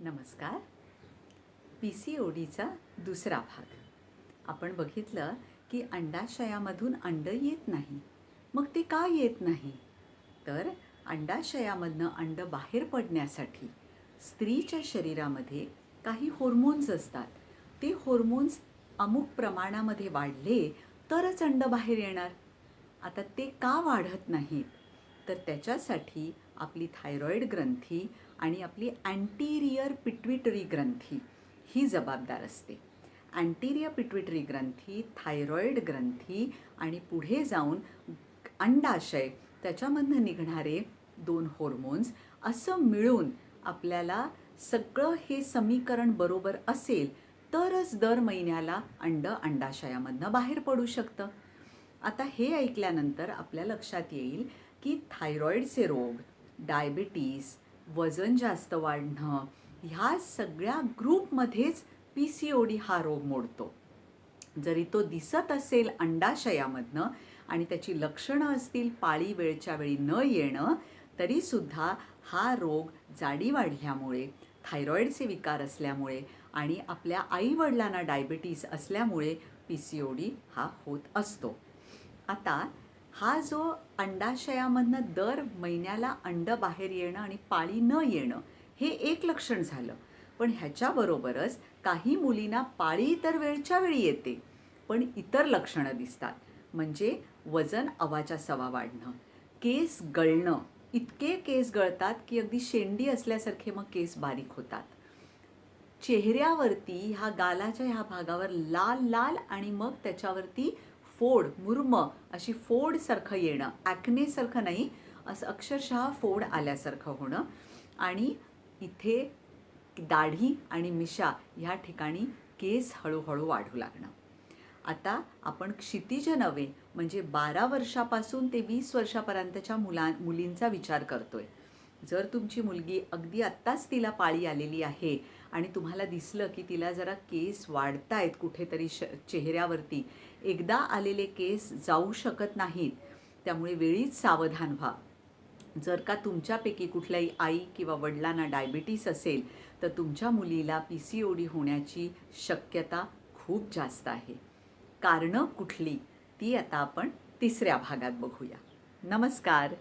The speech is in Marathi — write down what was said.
नमस्कार. पी सी ओ डीचा दुसरा भाग. आपण बघितलं की अंडाशयामधून अंड येत नाही. मग ते का येत नाही? तर अंडाशयामधनं अंड बाहेर पडण्यासाठी स्त्रीच्या शरीरामध्ये काही हॉर्मोन्स असतात. ते हॉर्मोन्स अमुक प्रमाणामध्ये वाढले तरच अंड बाहेर येणार. आता ते का वाढत नाहीत? तर त्याच्यासाठी आपली थायरॉईड ग्रंथी आणि आपली अँटीरियर पिट्विटरी ग्रंथी ही जबाबदार असते. अँटीरियर पिट्विटरी ग्रंथी थायरॉईड ग्रंथी आणि पुढे जाऊन अंडाशय त्याच्यामधनं निघणारे दोन हॉर्मोन्स असं मिळून आपल्याला सगळं हे समीकरण बरोबर असेल तरच दर महिन्याला अंड अंडाशयामधनं बाहेर पडू शकतं. आता हे ऐकल्यानंतर आपल्या लक्षात येईल की थायरॉईडचे रोग डायबिटीस वजन जास्त वाढणं ह्या सगळ्या ग्रुपमध्येच पी सी ओ डी हा रोग मोडतो. जरी तो दिसत असेल अंडाशयामधनं आणि त्याची लक्षणं असतील पाळी वेळच्या वेळी न येणं तरीसुद्धा हा रोग जाडी वाढल्यामुळे थायरॉईडचे विकार असल्यामुळे आणि आपल्या आईवडिलांना डायबिटीस असल्यामुळे पी सी ओ डी हा होत असतो. आता हा जो अंडाशयामधनं दर महिन्याला अंड बाहेर येणं आणि पाळी न येणं हे एक लक्षण झालं. पण ह्याच्याबरोबरच काही मुलींना पाळी तर वेळच्या वेळी येते पण इतर लक्षणं दिसतात. म्हणजे वजन अवाच्या सवा वाढणं. केस गळणं. इतके केस गळतात की अगदी शेंडी असल्यासारखे मग केस बारीक होतात. चेहऱ्यावरती ह्या गालाच्या ह्या भागावर लाल लाल आणि मग त्याच्यावरती फोड मुर्म अशी फोडसारखं येणं. ॲक्नेसारखं नाही असं अक्षरशः फोड आल्यासारखं होणं. आणि इथे दाढी आणि मिशा ह्या ठिकाणी केस हळूहळू वाढू लागणं. आता आपण क्षितिज नव्हे म्हणजे बारा वर्षापासून ते वीस वर्षापर्यंतच्या मुला मुलींचा विचार करतोय. जर तुमची मुलगी अगदी आत्ताच तिला पाळी आलेली आहे आणि तुम्हाला दिसलं की तिला जरा केस वाढतायत कुठेतरी श चेहऱ्यावरती. एकदा आलेले केस जाऊ शकत नाहीत. त्यामुळे वेळीच सावधान व्हा. जर का तुमच्यापैकी कुठल्याही आई किंवा वडिलांना डायबिटीस असेल तर तुमच्या मुलीला पी सी ओ डी होण्याची शक्यता खूप जास्त आहे. कारणं कुठली? ती आता आपण तिसऱ्या भागात बघूया. नमस्कार.